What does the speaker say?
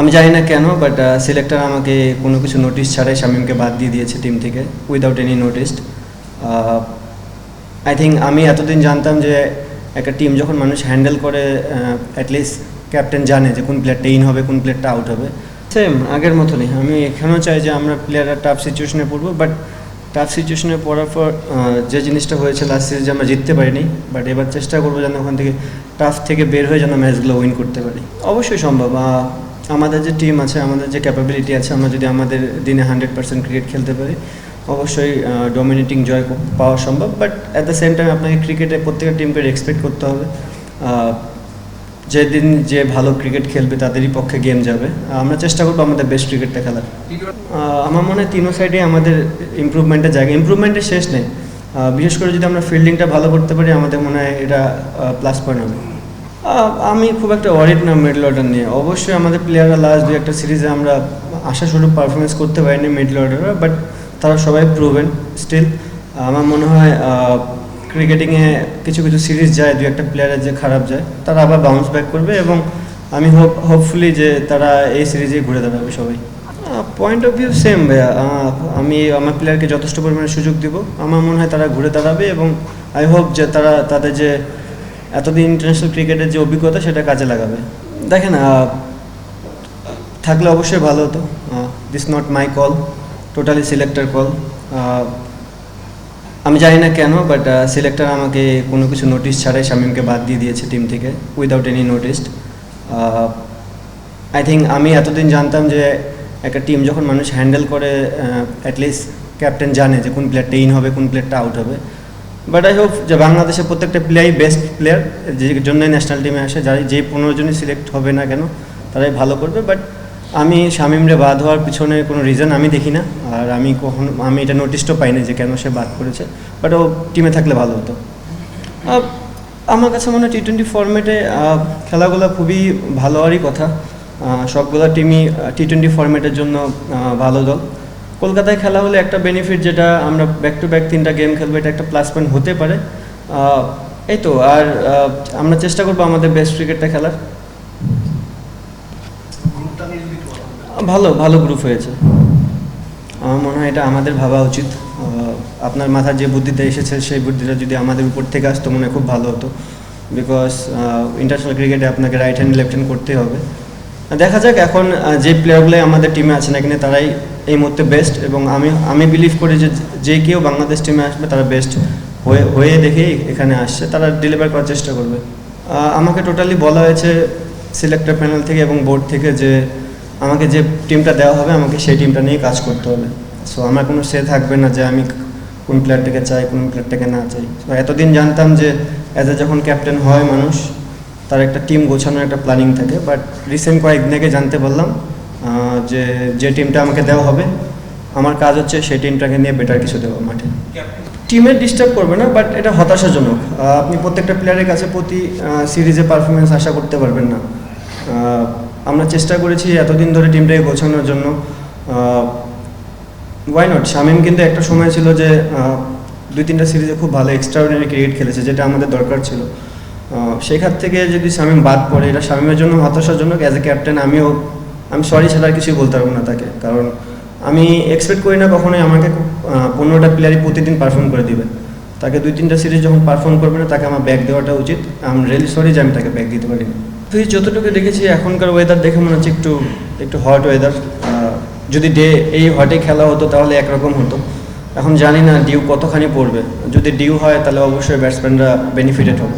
আমি জানি না কেন বাট সিলেক্টর আমাকে কোনো কিছু নোটিশ ছাড়াই শামিমকে বাদ দিয়ে দিয়েছে টিম থেকে without any notice I think আমি এতদিন জানতাম যে একটা টিম যখন মানুষ হ্যান্ডেল করে অ্যাটলিস্ট ক্যাপ্টেন জানে যে কোন প্লেয়ারটা ইন হবে, কোন প্লেয়ারটা আউট হবে। সেম আগের মতনই। আমি এখানেও চাই যে আমরা প্লেয়াররা টাফ সিচুয়েশনে পড়ব বাট টাফ সিচুয়েশনে পড়ার পর যে জিনিসটা হয়েছে লাস্ট সিরিজে আমরা জিততে পারিনি বাট এবার চেষ্টা করব যেন ওখান থেকে টাফ থেকে বের হয়ে যেন ম্যাচগুলো উইন করতে পারি। অবশ্যই সম্ভব। আমাদের যে টিম আছে, আমাদের যে ক্যাপাবিলিটি আছে, আমরা যদি আমাদের দিনে হান্ড্রেড পার্সেন্ট ক্রিকেট খেলতে পারি, অবশ্যই ডমিনেটিং জয় পাওয়া সম্ভব। But at the same time আপনাকে ক্রিকেটে প্রত্যেকটা টিমকে এক্সপেক্ট করতে হবে। যেদিন যে ভালো ক্রিকেট খেলবে, তাদেরই পক্ষে গেম যাবে। আমরা চেষ্টা করব আমাদের বেস্ট ক্রিকেটটা খেলার। আমার মনে হয় তিনও সাইডে আমাদের ইমপ্রুভমেন্টের জায়গা। ইমপ্রুভমেন্টের শেষ নেই। বিশেষ করে যদি আমরা ফিল্ডিংটা ভালো করতে পারি, আমাদের মনে হয় এটা প্লাস পয়েন্ট হবে। আমি খুব একটা ওয়ারিড না মিডল অর্ডার নিয়ে। অবশ্যই আমাদের প্লেয়াররা লাস্ট দু একটা সিরিজে আমরা আশাস্বরূপ পারফরমেন্স করতে পারিনি মিডল অর্ডাররা বাট তারা সবাই প্রুভেন স্টিল আমার মনে হয় ক্রিকেটিংয়ে কিছু কিছু সিরিজ যায় দু একটা প্লেয়ারের যে খারাপ যায়, তারা আবার বাউন্স ব্যাক করবে এবং আমি হোপ হোপফুলি যে তারা এই সিরিজে ঘুরে দাঁড়াবে সবাই। পয়েন্ট অফ ভিউ সেম ভাইয়া। আমি আমার প্লেয়ারকে যথেষ্ট পরিমাণে সুযোগ দিব। আমার মনে হয় তারা ঘুরে দাঁড়াবে এবং আই হোপ যে তারা, তাদের যে এতদিন ইন্টারন্যাশনাল ক্রিকেটের যে অভিজ্ঞতা, সেটা কাজে লাগাবে। দেখেন থাকলে অবশ্যই ভালো হতো। This not my call totally selector call আমি জানি না কেন বাট সিলেক্টর আমাকে কোনো কিছু নোটিশ ছাড়াই শামিমকে বাদ দিয়ে দিয়েছে টিম থেকে without any notice I think আমি এতদিন জানতাম যে একটা টিম যখন মানুষ হ্যান্ডেল করে অ্যাটলিস্ট ক্যাপ্টেন জানে যে কোন প্লেয়ারটা ইন হবে, কোন প্লেয়ারটা আউট হবে। বাট আই হোপ যে বাংলাদেশের প্রত্যেকটা প্লেয়ারই বেস্ট প্লেয়ার যে জন্যই ন্যাশনাল টিমে আসে, যারা যে পনেরো জনই সিলেক্ট হবে না কেন, তারাই ভালো করবে। বাট আমি শামিমরে বাদ হওয়ার পিছনে কোনো রিজন আমি দেখি না। আর আমি কখনো, আমি এটা নোটিশও পাইনি যে কেন সে বাদ করেছে বাট ও টিমে থাকলে ভালো হতো। আমার কাছে মনে হয় টি টোয়েন্টি ফর্মেটে খেলাগুলো খুবই ভালো হওয়ারই কথা। সবগুলো টিমই টি টোয়েন্টি ফর্মেটের জন্য ভালো দল। কলকাতায় খেলা হলে একটা বেনিফিট যেটা আমরা ব্যাক টু ব্যাক তিনটা গেম খেলব, এটা একটা প্লাস পয়েন্ট হতে পারে। এই তো, আর আমরা চেষ্টা করব আমাদের বেস্ট ক্রিকেটটা খেলার। ভালো ভালো গ্রুপ হয়েছে। আমার মনে হয় এটা আমাদের ভাবা উচিত। আপনার মাথার যে বুদ্ধিটা এসেছে, সেই বুদ্ধিটা যদি আমাদের উপর থেকে আসতো, মনে খুব ভালো হতো। বিকজ ইন্টারন্যাশনাল ক্রিকেটে আপনাকে রাইট হ্যান্ড লেফট হ্যান্ড করতে হবে। দেখা যাক এখন যে প্লেয়ারগুলো আমাদের টিমে আছে না কিনা, তারাই এই মুহূর্তে বেস্ট এবং আমি আমি বিলিভ করি যে যে কেউ বাংলাদেশ টিমে আসবে তারা বেস্ট হয়ে হয়ে দেখেই এখানে আসছে, তারা ডেলিভার করার চেষ্টা করবে। আমাকে টোটালি বলা হয়েছে সিলেক্টর প্যানেল থেকে এবং বোর্ড থেকে যে আমাকে যে টিমটা দেওয়া হবে, আমাকে সেই টিমটা নিয়ে কাজ করতে হবে। সো আমার কোনো সে থাকবে না যে আমি কোন প্লেয়ারটাকে চাই, কোন প্লেয়ারটাকে না চাই। তো এতদিন জানতাম যে অ্যাজ এ যখন ক্যাপ্টেন হয় মানুষ, তার একটা টিম গোছানোর একটা প্ল্যানিং থাকে বাট রিসেন্ট কয়েকদিন আগে জানতে পারলাম যে যে টিমটা আমাকে দেওয়া হবে, আমার কাজ হচ্ছে সেই টিমটাকে নিয়ে বেটার কিছু দেওয়া মাঠে। টিমের ডিস্টার্ব করবে না বাট এটা হতাশাজনক। আপনি প্রত্যেকটা প্লেয়ারের কাছে প্রতি সিরিজে পারফরমেন্স আশা করতে পারবেন না। আমরা চেষ্টা করেছি এতদিন ধরে টিমটাকে গোছানোর জন্য। ওয়াই নট শামিম কিন্তু একটা সময় ছিল যে দুই তিনটা সিরিজে খুব ভালো এক্সট্রাঅর্ডিনারি ক্রিকেট খেলেছে, যেটা আমাদের দরকার ছিল। সেখান থেকে যদি শামিম বাদ পড়ে, এটা শামিমের জন্য হতাশাজনক। অ্যাজ এ ক্যাপ্টেন আমিও আমি সরি ছাড়া কিছুই বলতে পারব না তাকে, কারণ আমি এক্সপেক্ট করি না কখনোই আমাকে পনেরোটা প্লেয়ারই প্রতিদিন পারফর্ম করে দিবে। তাকে দুই তিনটা সিরিজ যখন পারফর্ম করবে না, তাকে আমার ব্যাক দেওয়াটা উচিত। আই এম রিয়েলি সরি যে আমি তাকে ব্যাক দিতে পারিনি। তুই যতটুকু দেখেছি, এখনকার ওয়েদার দেখে মনে হচ্ছে একটু একটু হট ওয়েদার যদি ডে এই হটে খেলা হতো, তাহলে একরকম হতো। এখন জানি না ডিউ কতখানি পড়বে। যদি ডিউ হয়, তাহলে অবশ্যই ব্যাটসম্যানরা বেনিফিটেড হবে।